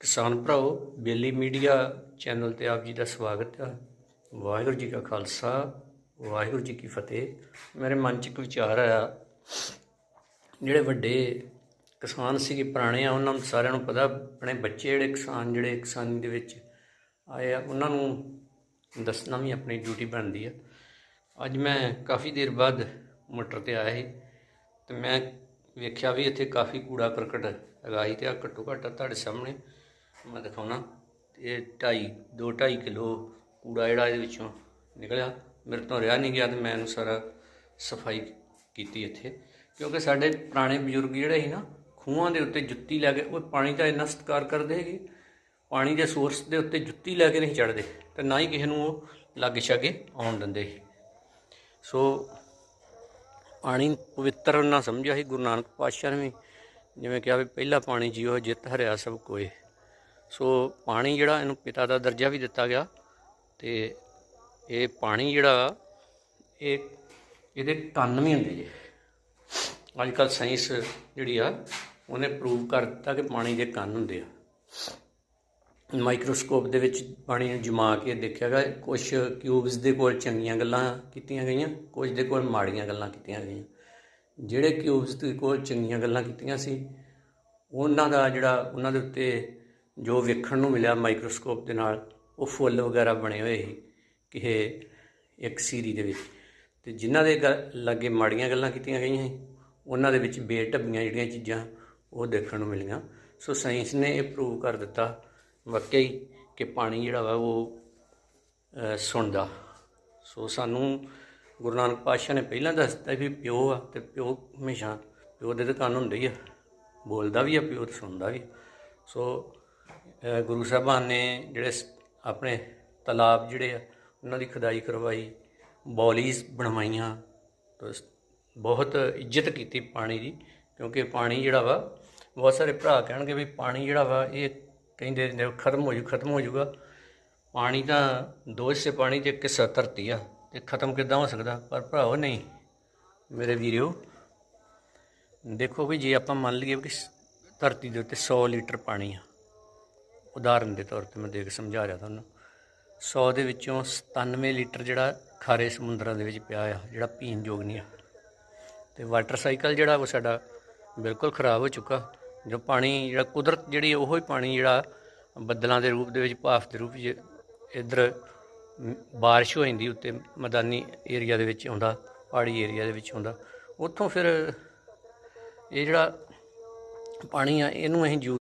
ਕਿਸਾਨ ਭਰਾਓ, ਬੇਲੀ media channel ਤੇ ਆਪ ਜੀ ਦਾ ਸਵਾਗਤ ਹੈ ਵਾਹਿਗੁਰੂ ਜੀ ਕਾ ਖਾਲਸਾ, ਵਾਹਿਗੁਰੂ ਜੀ ਕੀ ਫਤਿਹ। ਮੇਰੇ ਮਨ 'ਚ ਇੱਕ ਵਿਚਾਰ ਆਇਆ, ਜਿਹੜੇ ਵੱਡੇ ਕਿਸਾਨ ਸੀਗੇ, ਪੁਰਾਣੇ ਆ, ਉਹਨਾਂ ਨੂੰ ਸਾਰਿਆਂ ਨੂੰ ਪਤਾ, ਆਪਣੇ ਬੱਚੇ ਜਿਹੜੇ ਕਿਸਾਨ, ਜਿਹੜੇ ਕਿਸਾਨੀ ਦੇ ਵਿੱਚ ਆਏ ਆ, ਉਹਨਾਂ ਨੂੰ ਦੱਸਣਾ ਵੀ ਆਪਣੀ ਡਿਊਟੀ ਬਣਦੀ ਆ। ਅੱਜ ਮੈਂ ਕਾਫੀ ਦੇਰ ਬਾਅਦ ਮੋਟਰ ਤੇ ਆਇਆ ਸੀ, ਤੇ ਮੈਂ ਵੇਖਿਆ ਵੀ ਇੱਥੇ ਕਾਫੀ ਕੂੜਾ ਕਰਕਟ ਹੈਗਾ ਹੀ ਤੇ ਆ ਘੱਟੋ ਘੱਟ ਤੁਹਾਡੇ ਸਾਹਮਣੇ। ਮੈਂ ਦਿਖਾਉਣਾ ਇਹ ਢਾਈ, ਦੋ ਢਾਈ ਕਿਲੋ ਕੂੜਾ ਜਿਹੜਾ ਇਹਦੇ ਵਿੱਚੋਂ ਨਿਕਲਿਆ। ਮੇਰੇ ਤੋਂ ਰਿਹਾ ਨਹੀਂ ਗਿਆ ਤੇ ਮੈਂ ਇਹਨੂੰ ਸਾਰਾ ਸਫ਼ਾਈ ਕੀਤੀ ਇੱਥੇ। ਕਿਉਂਕਿ ਸਾਡੇ ਪੁਰਾਣੇ ਬਜ਼ੁਰਗ ਜਿਹੜੇ ਸੀ ਨਾ, ਖੂਹਾਂ ਦੇ ਉੱਤੇ ਜੁੱਤੀ ਲੈ ਕੇ, ਉਹ ਪਾਣੀ ਦਾ ਇੰਨਾ ਸਤਿਕਾਰ ਕਰਦੇ ਹੈਗੇ ਪਾਣੀ ਦੇ ਸੋਰਸ ਦੇ ਉੱਤੇ ਜੁੱਤੀ ਲੈ ਕੇ ਨਹੀਂ ਚੜਦੇ ਤੇ ਨਾ ਹੀ ਕਿਸੇ ਨੂੰ ਉਹ ਲਾਗੇ ਛਾਗੇ ਆਉਣ ਦਿੰਦੇ ਸੀ। ਸੋ ਪਾਣੀ ਪਵਿੱਤਰ ਨਾ ਸਮਝਿਆ ਸੀ ਗੁਰੂ ਨਾਨਕ ਪਾਤਸ਼ਾਹ ਨੇ ਵੀ, ਜਿਵੇਂ ਕਿਹਾ ਵੀ ਪਹਿਲਾ ਪਾਣੀ ਜੀਓ, ਜਿਤ ਹਰਿਆ ਸਭ ਕੋਏ। ਸੋ ਪਾਣੀ ਜਿਹੜਾ ਇਹਨੂੰ ਪਿਤਾ ਦਾ ਦਰਜਾ ਵੀ ਦਿੱਤਾ ਗਿਆ ਤੇ ਇਹ ਪਾਣੀ ਜਿਹੜਾ ਇਹ ਇਹਦੇ ਕੰਨ ਵੀ ਹੁੰਦੇ ਜੇ। ਅੱਜ ਕੱਲ ਸਾਇੰਸ ਜਿਹੜੀ ਆ, ਉਹਨੇ ਪ੍ਰੂਵ ਕਰ ਦਿੱਤਾ ਕਿ ਪਾਣੀ ਦੇ ਕੰਨ ਹੁੰਦੇ ਆ। ਮਾਈਕਰੋਸਕੋਪ ਦੇ ਵਿੱਚ ਪਾਣੀ ਨੂੰ ਜਮਾ ਕੇ ਦੇਖਿਆ ਗਿਆ ਕੁਝ ਕਿਊਬਸ ਦੇ ਕੋਲ ਚੰਗੀਆਂ ਗੱਲਾਂ ਕੀਤੀਆਂ ਗਈਆਂ ਕੁਝ ਦੇ ਕੋਲ ਮਾੜੀਆਂ ਗੱਲਾਂ ਕੀਤੀਆਂ ਗਈਆਂ। ਜਿਹੜੇ ਕਿਊਬਸ ਦੇ ਕੋਲ ਚੰਗੀਆਂ ਗੱਲਾਂ ਕੀਤੀਆਂ ਸੀ, ਉਹਨਾਂ ਦਾ ਜਿਹੜਾ, ਉਹਨਾਂ ਦੇ ਉੱਤੇ ਜੋ ਵੇਖਣ ਨੂੰ ਮਿਲਿਆ ਮਾਈਕਰੋਸਕੋਪ ਦੇ ਨਾਲ, ਉਹ ਫੁੱਲ ਵਗੈਰਾ ਬਣੇ ਹੋਏ ਸੀ ਕਿਸੇ ਇੱਕ ਸੀਰੀ ਦੇ ਵਿੱਚ। ਤੇ ਜਿਨ੍ਹਾਂ ਦੇ ਗ- ਲਾਗੇ ਮਾੜੀਆਂ ਗੱਲਾਂ ਕੀਤੀਆਂ ਗਈਆਂ ਸੀ, ਉਹਨਾਂ ਦੇ ਵਿੱਚ ਬੇਢੱਬੀਆਂ ਜਿਹੜੀਆਂ ਚੀਜ਼ਾਂ, ਉਹ ਦੇਖਣ ਨੂੰ ਮਿਲੀਆਂ। ਸੋ ਸਾਇੰਸ ਨੇ ਇਹ ਪ੍ਰੂਵ ਕਰ ਦਿੱਤਾ ਵਾਕਈ ਕਿ ਪਾਣੀ ਜਿਹੜਾ ਵਾ ਉਹ ਸੁਣਦਾ। ਸੋ ਸਾਨੂੰ ਗੁਰੂ ਨਾਨਕ ਪਾਤਸ਼ਾਹ ਨੇ ਪਹਿਲਾਂ ਦੱਸ ਦਿੱਤਾ ਵੀ ਪਿਓ ਆ ਤੇ ਪਿਓ ਹਮੇਸ਼ਾ ਪਿਓ ਦੇ ਤਾਂ ਕੰਨ ਹੁੰਦੇ ਹੀ ਆ। ਬੋਲਦਾ ਵੀ ਆ, ਪਿਓ ਤੇ ਸੁਣਦਾ ਵੀ ਸੋ ਗੁਰੂ ਸਾਹਿਬਾਨ ਨੇ ਜਿਹੜੇ ਆਪਣੇ ਤਲਾਬ ਜਿਹੜੇ ਆ, ਉਹਨਾਂ ਦੀ ਖੁਦਾਈ ਕਰਵਾਈ, ਬੌਲੀਜ਼ ਬਣਵਾਈਆਂ, ਤੋ ਬਹੁਤ ਇੱਜ਼ਤ ਕੀਤੀ ਪਾਣੀ ਦੀ, ਕਿਉਂਕਿ ਪਾਣੀ ਜਿਹੜਾ ਵਾ, ਬਹੁਤ ਸਾਰੇ ਭਰਾ ਕਹਿਣਗੇ ਵੀ ਪਾਣੀ ਜਿਹੜਾ ਵਾ, ਇਹ ਕਹਿੰਦੇ ਨੇ ਖਤਮ ਹੋ ਜੂ, ਖਤਮ ਹੋ ਜੂਗਾ। ਪਾਣੀ ਤਾਂ ਦੋ ਹਿੱਸੇ ਪਾਣੀ ਤੇ ਇੱਕ ਹਿੱਸਾ ਧਰਤੀ ਆ, ਤੇ ਖਤਮ ਕਿੱਦਾਂ ਹੋ ਸਕਦਾ? ਪਰ ਭਰਾਓ ਨਹੀਂ, ਮੇਰੇ ਵੀਰਿਓ, ਦੇਖੋ ਵੀ ਜੇ ਆਪਾਂ ਮੰਨ ਲਈਏ ਕਿ ਧਰਤੀ ਦੇ ਉੱਤੇ 100 ਲੀਟਰ ਪਾਣੀ ਆ ਉਦਾਹਰਨ ਦੇ ਤੌਰ ਤੇ ਮੈਂ ਦੇਖ ਸਮਝਾ ਰਿਹਾ ਤੁਹਾਨੂੰ। 100 ਦੇ ਵਿੱਚੋਂ 97 ਲੀਟਰ ਜਿਹੜਾ ਖਾਰੇ ਸਮੁੰਦਰਾਂ ਦੇ ਵਿੱਚ ਪਿਆ ਆ ਜਿਹੜਾ ਪੀਣ ਯੋਗ ਨਹੀਂ ਆ। ਤੇ ਵਾਟਰ ਸਾਈਕਲ ਜਿਹੜਾ ਉਹ ਸਾਡਾ ਬਿਲਕੁਲ ਖਰਾਬ ਹੋ ਚੁੱਕਾ। ਜੋ ਪਾਣੀ ਜਿਹੜਾ ਕੁਦਰਤ ਜਿਹੜੀ ਉਹੋ ਹੀ ਪਾਣੀ ਜਿਹੜਾ ਬੱਦਲਾਂ ਦੇ ਰੂਪ ਦੇ ਵਿੱਚ ਭਾਫ ਦੇ ਰੂਪ ਵਿੱਚ ਇੱਧਰ ਮ, ਬਾਰਿਸ਼ ਹੋ ਜਾਂਦੀ ਉੱਤੇ ਮੈਦਾਨੀ ਏਰੀਆ ਦੇ ਵਿੱਚ ਆਉਂਦਾ ਪਹਾੜੀ ਏਰੀਆ ਦੇ ਵਿੱਚ ਆਉਂਦਾ। ਉੱਥੋਂ ਫਿਰ ਇਹ ਜਿਹੜਾ ਪਾਣੀ ਆ ਇਹਨੂੰ ਅਸੀਂ ਯੂ